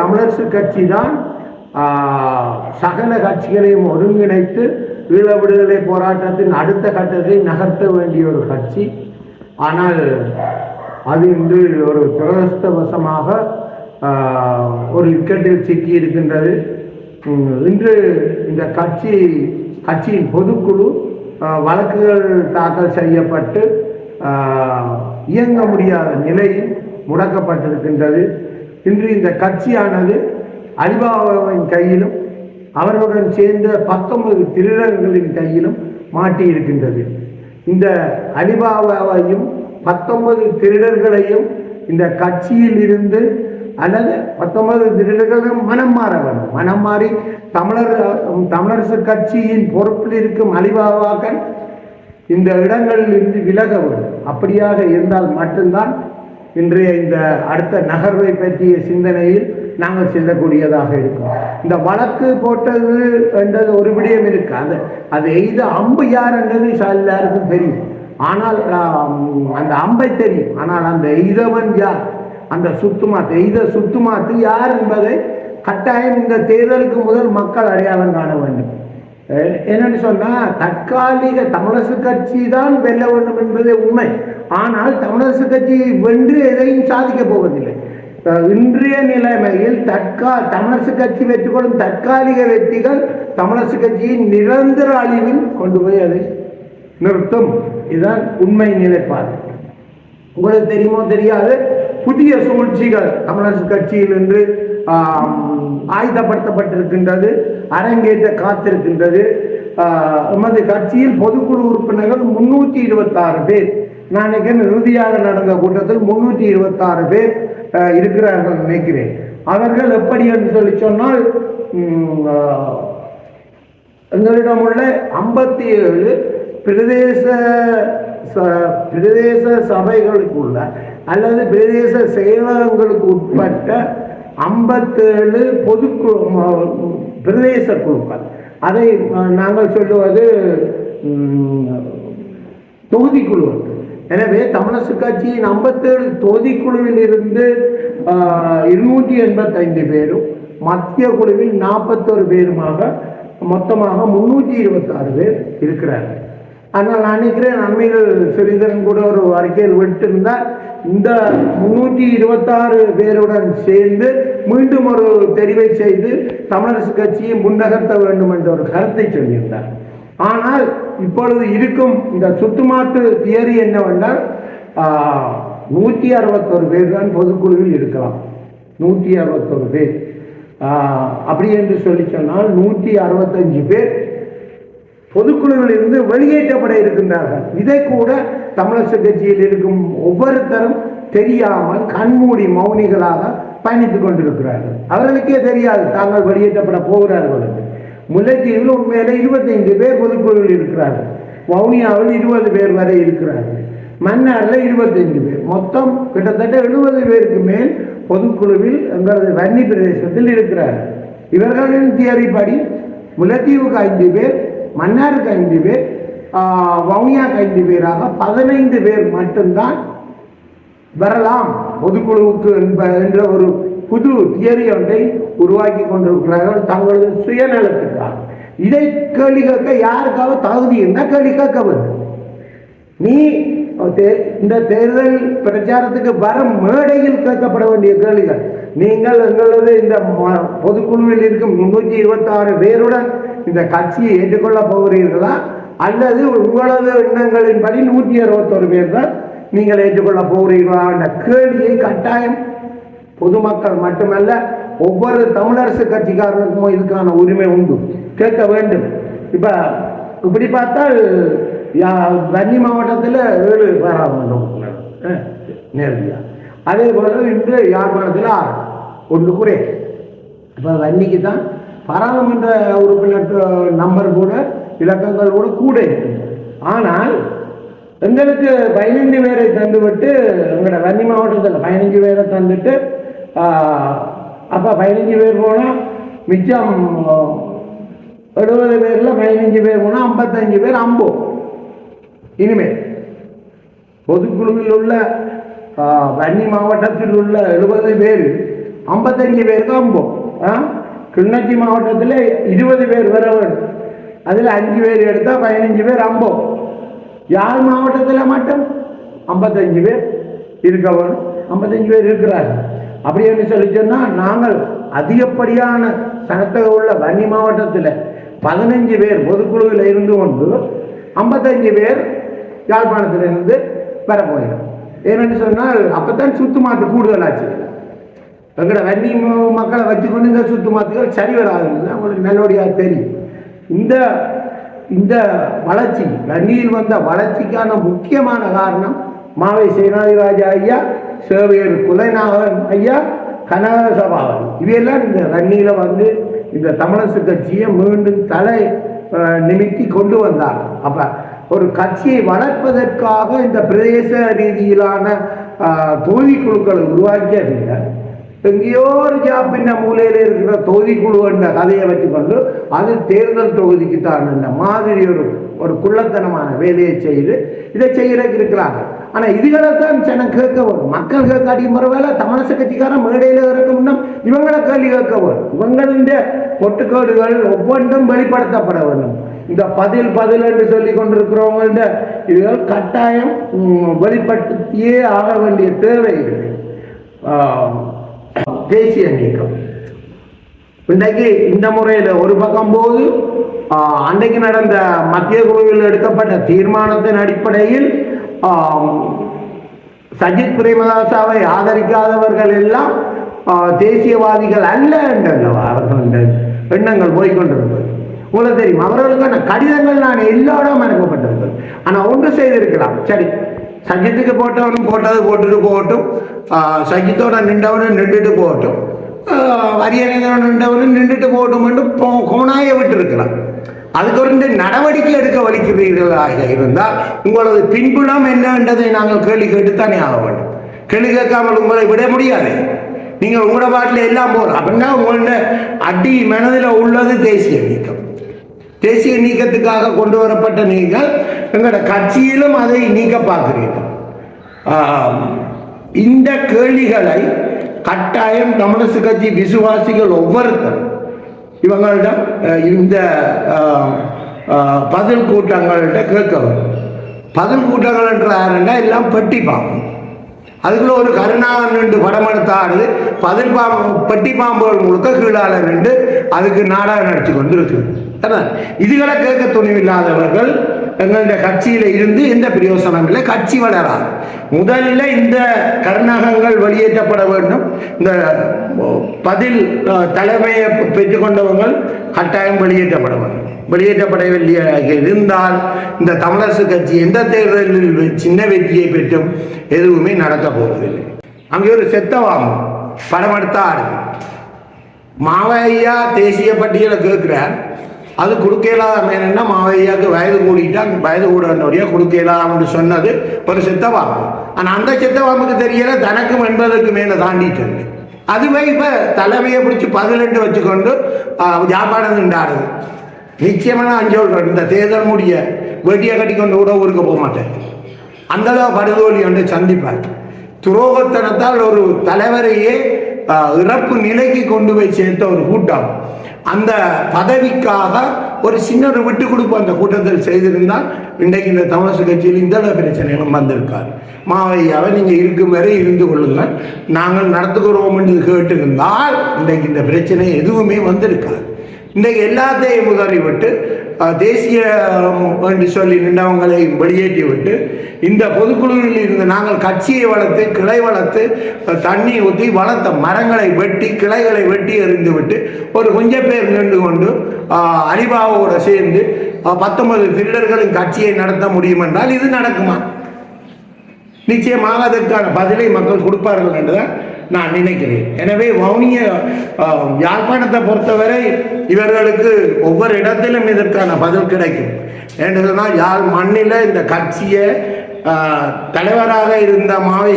தமிழரசு கட்சி தான் சகல கட்சிகளையும் ஒருங்கிணைத்து ஈழ விடுதலை போராட்டத்தின் அடுத்த கட்டத்தை நகர்த்த வேண்டிய ஒரு கட்சி. ஆனால் அது இன்று ஒரு துரதிருஷ்டவசமாக ஒரு இக்கட்டில் சிக்கி இருக்கின்றது. இன்று இந்த கட்சி கட்சியின் பொதுக்குழு வழக்குகள் தாக்கல் செய்யப்பட்டு இயங்க முடியாத நிலையில் முடக்கப்பட்டிருக்கின்றது. இன்று இந்த கட்சியானது அலிபாபாவின் கையிலும் அவர்களுடன் சேர்ந்த பத்தொன்பது திருடர்களின் கையிலும் மாட்டியிருக்கின்றது. இந்த அலிபாபாவையும் பத்தொன்பது திருடர்களையும் இந்த கட்சியில் இருந்து அல்லது பத்தொன்பது திருடர்களும் மனம் மாற வேண்டும். மனம் மாறி தமிழர் தமிழரசு கட்சியின் பொறுப்பில் இருக்கும் அலிபாபாக்கள் இந்த இடங்களில் இருந்து விலக வேண்டும். அப்படியாக இருந்தால் மட்டும்தான் இன்றைய இந்த அடுத்த நகர்வை பற்றிய சிந்தனையில் நாங்கள் செல்லக்கூடியதாக இருக்கும். இந்த வழக்கு போட்டது என்றது ஒரு விடயம் இருக்கு. அந்த அது எய்த அம்பு யார் என்றது எல்லாருக்கும் தெரியும். ஆனால் அந்த அம்பை தெரியும். ஆனால் அந்த எய்தவன் யார்? அந்த சுத்துமாத்து எய்த சுத்துமாத்து யார் என்பதை கட்டாயம் இந்த தேர்தலுக்கு முதல் மக்கள் அடையாளம் காண வேண்டும். என்னன்னு சொன்னா தற்காலிக தமிழரசு கட்சி தான் வெல்ல வேண்டும் என்பதே உண்மை. ஆனால் தமிழரசு கட்சி வென்று எதையும் சாதிக்க போவதில்லை. இன்றைய நிலைமையில் தற்கா தமிழரசு கட்சி வெற்றி கொள்ளும் தற்காலிக வெற்றிகள் தமிழரசு கட்சியின் நிரந்தர அழிவில் கொண்டு போய் அதை நிறுத்தும். இதுதான் உண்மை நிலைப்பாடு. உங்களுக்கு தெரியுமோ தெரியாது? புதிய சூழ்ச்சிகள் தமிழரசு கட்சியில் என்று ஆயுதப்படுத்தப்பட்டிருக்கின்றது அரங்கேற்ற காத்திருக்கின்றது. எமது கட்சியில் பொதுக்குழு உறுப்பினர்கள் முன்னூற்றி இருபத்தாறு பேர். நான் நினைக்கிறேன் இறுதியாக நடந்த கூட்டத்தில் முன்னூற்றி இருபத்தாறு பேர் இருக்கிறார்கள் நினைக்கிறேன். அவர்கள் எப்படி என்று சொல்லி சொன்னால் எங்களிடம் உள்ள ஐம்பத்தி ஏழு பிரதேச ச- பிரதேச சபைகளுக்குள்ள அல்லது பிரதேச செயலகங்களுக்கு உட்பட்ட ஐம்பத்தேழு பொது பிரதேச குழுக்கள். அதை நாங்கள் சொல்லுவது தொகுதிக்குழு எனவே தமிழரசு கட்சியின் ஐம்பத்தேழு தொகுதிக்குழுவில் இருந்து இருநூற்றி எண்பத்தைந்து பேரும் மத்திய குழுவில் நாற்பத்தொரு பேருமாக மொத்தமாக முன்னூற்றி இருபத்தாறு பேர் இருக்கிறார்கள். ஆனால் நான் நினைக்கிறேன் அண்மையில் சிறிதன் கூட ஒரு அறிக்கையில் விட்டிருந்தால் இந்த முன்னூற்றி இருபத்தாறு பேருடன் சேர்ந்து மீண்டும் ஒரு தெரிவை செய்து தமிழரசு கட்சியை முன்னகர்த்த வேண்டும் என்ற ஒரு கருத்தை சொல்லியிருந்தார். ஆனால் இப்பொழுது இருக்கும் இந்த சுத்துமாட்டு தியரி என்னவென்றால் நூற்றி அறுபத்தொரு பேர் தான் பொதுக்குழுவில் இருக்கலாம். நூற்றி அறுபத்தொரு பேர். அப்படி என்று சொல்லி சொன்னால் நூற்றி அறுபத்தஞ்சு பேர் பொதுக்குழுவில் இருந்து வெளியேற்றப்பட இருக்கின்றார்கள். இதை கூட தமிழரசு கட்சியில் இருக்கும் ஒவ்வொருத்தரும் தெரியாமல் கண்மூடி மௌனிகளாக பயணித்துக் கொண்டிருக்கிறார்கள். அவர்களுக்கே தெரியாது தாங்கள் வெளியேற்றப்பட போகிறார்கள் முல்லைத்தீவில் உண்மையிலே இருபத்தைந்து பேர் பொதுக்குழுவில் இருக்கிறார்கள். வவுனியாவில் இருபது பேர் வரை இருக்கிறார்கள். மன்னாரில் இருபத்தைந்து பேர். மொத்தம் கிட்டத்தட்ட எழுபது பேருக்கு மேல் பொதுக்குழுவில் எங்களது வன்னி பிரதேசத்தில் இருக்கிறார்கள். இவர்களின் தியரிப்படி முல்லைத்தீவுக்கு ஐந்து பேர் மன்னார் ஐந்து பேர் வவுனியா வவுனியாக்கு ஐந்து பேராக பதினைந்து பேர் மட்டும்தான் வரலாம். பொதுக்குழுவுக்கு என்ப என்ற ஒரு புது தியரி ஒன்றை உருவாக்கி கொண்டிருக்கிறார்கள் தங்களது சுயநலத்துக்காக. இதை கேள்வி கேட்க யாருக்காவது தகுதி என்ன கேள்வி கேட்க வேண்டும். நீ தே- இந்த தேர்தல் பிரச்சாரத்துக்கு வரும் மேடையில் கேட்கப்பட வேண்டிய கேள்விகள். நீங்கள் எங்களது இந்த பொதுக்குழுவில் இருக்கும் முன்னூற்றி இருபத்தாறு பேருடன் இந்த கட்சியை ஏற்றுக்கொள்ளப் போகிறீர்களா? அல்லது உங்களது எண்ணங்களின்படி நூற்றி அறுபத்தொரு பேர் தான் நீங்கள் ஏற்றுக்கொள்ளப் போகிறீர்களா? என்ற கேள்வியை கட்டாயம் பொதுமக்கள் மட்டுமல்ல ஒவ்வொரு தமிழரசு கட்சிக்காரனுக்கும் இதுக்கான உரிமை உண்டு. கேட்க வேண்டும். இப்போ இப்படி பார்த்தால் யா- வன்னி மாவட்டத்தில் ஏழு பாராளுமன்ற உறுப்பினர் நேரடியாக அதே போல இன்று யாழ்ப்பாணத்தில் ஆறு. ஒன்று குறை. இப்போ வன்னிக்கு தான் பாராளுமன்ற உறுப்பினர் நம்பர் கூட இலக்கங்கள் கூட கூட இருக்கு. ஆனால் எங்களுக்கு பதினைந்து பேரை தந்துவிட்டு எங்களோட வன்னி மாவட்டத்தில் பதினஞ்சு பேரை தந்துட்டு அப்போ பதினஞ்சு பேர் போனால் மிச்சம் எழுபது பேரில் பதினஞ்சு பேர் போனால் ஐம்பத்தஞ்சு பேர் அம்போ இனிமேல் பொதுக்குழுவில் உள்ள வன்னி மாவட்டத்தில் உள்ள எழுபது பேர் ஐம்பத்தஞ்சு பேருக்கு அம்போம் ஆ கிளிநொச்சி மாவட்டத்தில் இருபது பேர் வர அதில் அஞ்சு பேர் எடுத்தால் பதினஞ்சு பேர் அம்போம். யாழ் மாவட்டத்தில் மட்டும்? ஐம்பத்தஞ்சு பேர் இருக்க வேணும் ஐம்பத்தஞ்சு பேர் இருக்கிறார் அப்படி என்று சொல்லி சொன்னால் நாங்கள் அதிகப்படியான சனத்தக உள்ள வன்னி மாவட்டத்தில் பதினஞ்சு பேர் பொதுக்குழுவில் இருந்து கொண்டு ஐம்பத்தஞ்சு பேர் யாழ்ப்பாணத்திலிருந்து பெற போயிடும் ஏனென்று சொன்னால் அப்போ தான் சுத்து மாற்று கூடுதலாச்சு. எங்களோட வன்னி மக்களை வச்சுக்கொண்டு இந்த சுத்து மாத்துகள் சரி வராதுன்னு அவங்களுக்கு மெலோடியாக தெரியும். இந்த இந்த வளர்ச்சி வன்னியில் வந்த வளர்ச்சிக்கான முக்கியமான காரணம் மாவை சேனாதிராஜ ஐயா சேவையர் குலைநாதன் ஐயா கனகசபாவன் இவையெல்லாம் இந்த வன்னியில் வந்து இந்த தமிழரசு கட்சியை மீண்டும் தலை நிமித்தி கொண்டு வந்தார் அப்போ ஒரு கட்சியை வளர்ப்பதற்காக இந்த பிரதேச ரீதியிலான அஹ், தொகுதி குழுக்களை உருவாக்கியதில்லை. எங்கேயோ ஒரு ஜாப்பின்ன மூலையில் இருக்கிற தொகுதி குழு என்ற கதையை வச்சுக்கொண்டு அது தேர்தல் தொகுதிக்கு தான் என்ற மாதிரி ஒரு ஒரு குள்ளத்தனமான வேலையை செய்து இதை செய்கிறதுக்கு இருக்கிறாங்க ஆனால் இதுகளை தான் ஜனம் கேட்க வரும். மக்கள் கேட்காட்டி வேலை தமிழக கட்சிக்காரன் மேடையில் இருக்கணும்னா இவங்களை கேள்வி கேட்க வரும். இவங்களுடைய பொட்டுக்கோடுகள் ஒவ்வொன்றும் வெளிப்படுத்தப்பட வேண்டும். இந்த பதில் பதில் என்று சொல்லி கொண்டிருக்கிறவங்கள்ட்ட இதுகள் கட்டாயம் வெளிப்படுத்தியே ஆக வேண்டிய தேவை இருக்கு தேசிய நீக்கம் இன்றைக்கு இந்த முறையில் ஒரு பக்கம் போது அன்றைக்கு நடந்த மத்திய குழுவில் எடுக்கப்பட்ட தீர்மானத்தின் அடிப்படையில் சஜித் பிரேமதாசாவை ஆதரிக்காதவர்கள் எல்லாம் தேசியவாதிகள் அல்ல என்றல்லவா அவர்கள் எண்ணங்கள் போய்கொண்டிருந்தது. உங்களுக்கு தெரியும் அவர்களுக்கான கடிதங்கள் நான் எல்லாரும் அனுப்பப்பட்டிருந்தது. ஆனால் ஒன்று செய்திருக்கலாம். சரி சஜித்துக்கு போட்டவனும் போட்டது போட்டுட்டு போகட்டும். ஆஹ், சஜித்தோட நின்றவனும் நின்றுட்டு போகட்டும். அரியணையோட நின்றவனும் நின்றுட்டு போகட்டும் போ- கோணாய விட்டுருக்கலாம் அதுக்கு ஒரு நடவடிக்கை எடுக்க வலிக்கிறீர்களாக இருந்தால் உங்களது பின்புலம் என்னன்றதை நாங்கள் கேள்வி கேட்டுத்தானே ஆக வேண்டும். கேள்வி கேட்காமல் உங்களை விட முடியாது. நீங்கள் உங்களோட பாட்டில் எல்லாம் போகிறோம் அப்படின்னா உங்களோட அடி மனதில் உள்ளது தேசிய நீக்கம். தேசிய நீக்கத்துக்காக கொண்டு வரப்பட்ட நீங்கள் எங்களோட கட்சியிலும் அதை நீக்க பார்க்கிறீர்கள் இந்த கேள்விகளை கட்டாயம் தமிழரசு கட்சி விசுவாசிகள் ஒவ்வொருத்தரும் இவங்களிடம் இந்த பதில் கூட்டங்கள்கிட்ட கேட்க பதில் கூட்டங்கள் என்றாருன்னா எல்லாம் பெட்டி பாம்பு. அதுக்குள்ள ஒரு கருணாகன் ரெண்டு படம் எடுத்து ஆடுது பதில் பாம்பு பெட்டி பாம்புகள் முழுக்க கீழால ரெண்டு அதுக்கு நாடகம் நடிச்சு கொண்டு இருக்கு இதுகளை கேட்க துணிவில்லாதவர்கள் எங்களுடைய கட்சியில இருந்து எந்த பிரயோசனம் இல்லை. கட்சி வளராது. முதல்ல இந்த கருணாகங்கள் வெளியேற்றப்பட வேண்டும். இந்த பதில் தலைமையை பெற்றுக்கொண்டவர்கள் கட்டாயம் வெளியேற்றப்பட வேண்டும். வெளியேற்றப்படவில்லை இருந்தால் இந்த தமிழரசு கட்சி எந்த தேர்தலில் சின்ன வெற்றியை பெற்றும் எதுவுமே நடக்கப் போவதில்லை. அங்கே ஒரு செத்தவாகும் படம் எடுத்தா மாவையா தேசிய பட்டியலை கேட்குறார். அது கொடுக்க இல்லாத மேனா மாவையாவுக்கு வயது கூடிட்டா அந்த வயது கூடனுடைய கொடுக்க இல்லாமன்னு சொன்னது ஒரு செத்தவாம்பு ஆனால் அந்த சித்தவாமுக்கு தெரியல தனக்கும் என்பதற்கு மேலே தாண்டிட்டு அதுவே இப்போ தலைமையை பிடிச்சி பதினெட்டு வச்சுக்கொண்டு ஜாப்பாடம் நின்றாடுது. நிச்சயமான நான் இந்த தேர்தல் முடிய வெட்டியை கட்டிக்கொண்டு கூட ஊருக்கு போக மாட்டேன். அந்தளவு படுதோலி ஒன்று சந்திப்பார். துரோகத்தனத்தால் ஒரு தலைவரையே இறப்பு நிலைக்கு கொண்டு போய் சேர்த்த ஒரு கூட்டம். அந்த பதவிக்காக ஒரு சின்ன ஒரு விட்டு கொடுப்பு அந்த கூட்டத்தில் செய்திருந்தால் இன்றைக்கு இந்த தமிழக கட்சியில் இந்த பிரச்சனைகளும் வந்திருக்காரு மாவையாவை நீங்கள் இருக்கும் வரை இருந்து கொள்ளுங்கள். நாங்கள் நடத்துகிறோம் என்று கேட்டிருந்தால் இன்றைக்கு இந்த பிரச்சனை எதுவுமே வந்திருக்காது. இன்றைக்கு எல்லாத்தையும் உதறி விட்டு தேசிய அஹ், என்று சொல்லி நின்றவங்களை வெளியேற்றி விட்டு இந்த பொதுக்குழுவில் இருந்து நாங்கள் கட்சியை வளர்த்து கிளை வளர்த்து தண்ணி ஊற்றி வளர்த்த மரங்களை வெட்டி கிளைகளை வெட்டி எறிந்து விட்டு ஒரு கொஞ்ச பேர் நின்று கொண்டு அஹ், சேர்ந்து பத்தொன்பது திருடர்களின் கட்சியை நடத்த முடியும் என்றால் இது நடக்குமா? நிச்சயமாக அதற்கான பதிலை மக்கள் கொடுப்பார்கள் என்றுதான் நான் நினைக்கிறேன். எனவே வவுனிய யாழ்ப்பாணத்தை பொறுத்தவரை இவர்களுக்கு ஒவ்வொரு இடத்திலும் இதற்கான பதில் கிடைக்கும். என்று சொன்னால் யாழ் மண்ணில் இந்த கட்சியை தலைவராக இருந்த மாவை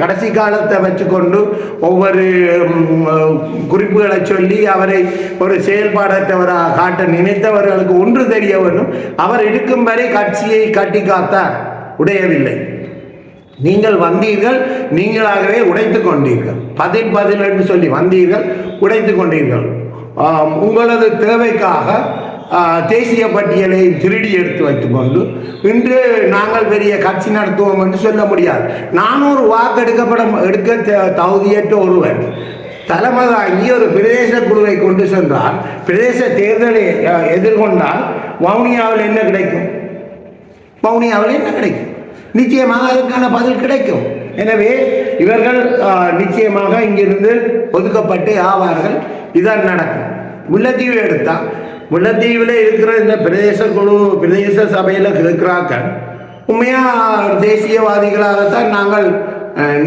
கடைசி காலத்தை வச்சுக்கொண்டு ஒவ்வொரு குறிப்புகளை சொல்லி அவரை ஒரு செயல்பாடற்றவராக காட்ட நினைத்தவர்களுக்கு ஒன்று தெரிய வேண்டும். அவர் இருக்கும் வரை கட்சியை கட்டி காத்தார் உடையவில்லை. நீங்கள் வந்தீர்கள் நீங்களாகவே உடைத்து கொண்டீர்கள். பதில் பதில் என்று சொல்லி வந்தீர்கள் உடைத்து கொண்டீர்கள். உங்களது தேவைக்காக தேசிய பட்டியலை திருடி எடுத்து வைத்துக்கொண்டு இன்று நாங்கள் பெரிய கட்சி நடத்துவோம் என்று சொல்ல முடியாது. நானூறு வாக்கு எடுக்கப்பட எடுக்க த- தகுதியற்ற ஒருவர் தலைமை தாங்கி ஒரு பிரதேச குழுவை கொண்டு சென்றால் பிரதேச தேர்தலை எதிர்கொண்டால் வவுனியாவில் என்ன கிடைக்கும்? வவுனியாவில் என்ன கிடைக்கும்? நிச்சயமாக அதற்கான பதில் கிடைக்கும். எனவே இவர்கள் நிச்சயமாக இங்கிருந்து ஒதுக்கப்பட்டு ஆவார்கள். இதான் நடக்கும். முல்லைத்தீவு எடுத்தா முல்லைத்தீவில் இருக்கிற இந்த பிரதேச குழு பிரதேச சபையில் இருக்கிறார்கள் உண்மையாக தேசியவாதிகளாகத்தான் நாங்கள்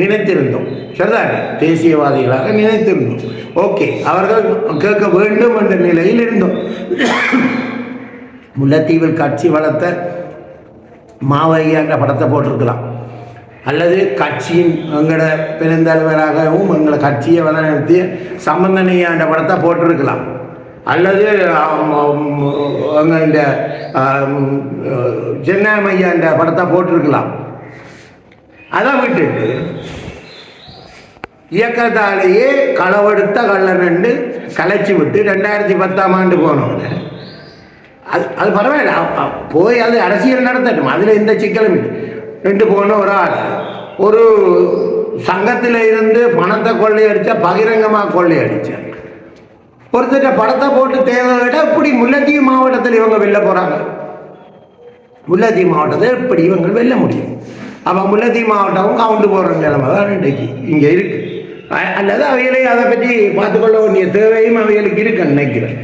நினைத்திருந்தோம். சரிதானே? தேசியவாதிகளாக நினைத்திருந்தோம். ஓகே அவர்கள் கேட்க வேண்டும் என்ற நிலையில் இருந்தோம். முல்லைத்தீவில் கட்சி வளர்த்த மாவையா படத்தை போட்டிருக்கலாம். அல்லது கட்சியின் எங்களோட பெருந்தலைவராகவும் எங்களை கட்சியை வளர்த்திய சம்பந்தனையா படத்தை போட்டிருக்கலாம். அல்லது எங்கள் ஜென்னாமையா படத்தை போட்டிருக்கலாம். அதை விட்டுட்டு இயக்கத்தாலேயே களவெடுத்த கள்ளனண்டு கலைச்சி விட்டு ரெண்டாயிரத்தி பத்தாம் ஆண்டு போனவங்க அது அது பரவாயில்ல. போய் அது அரசியல் நடத்தட்டும். அதில் எந்த சிக்கலும் இல்லை ரெண்டு போன ஒரு ஆள். ஒரு சங்கத்தில் இருந்து பணத்தை கொள்ளையடிச்சா பகிரங்கமாக கொள்ளையடித்தார் ஒருத்தட்ட படத்தை போட்டு தேவை விட இப்படி முல்லைத்தீவு மாவட்டத்தில் இவங்க வெளில போகிறாங்க முல்லைத்தீவு மாவட்டத்தில் இப்படி இவங்க வெல்ல முடியும்? அப்போ முல்லைத்தீவு மாவட்டம் கவுண்டு போடுற நிலைமை தான் இன்றைக்கு இங்கே இருக்கு. அல்லது அவையிலே அதை பற்றி பார்த்துக்கொள்ள வேண்டிய தேவையும் அவைகளுக்கு இருக்குன்னு நினைக்கிறேன்.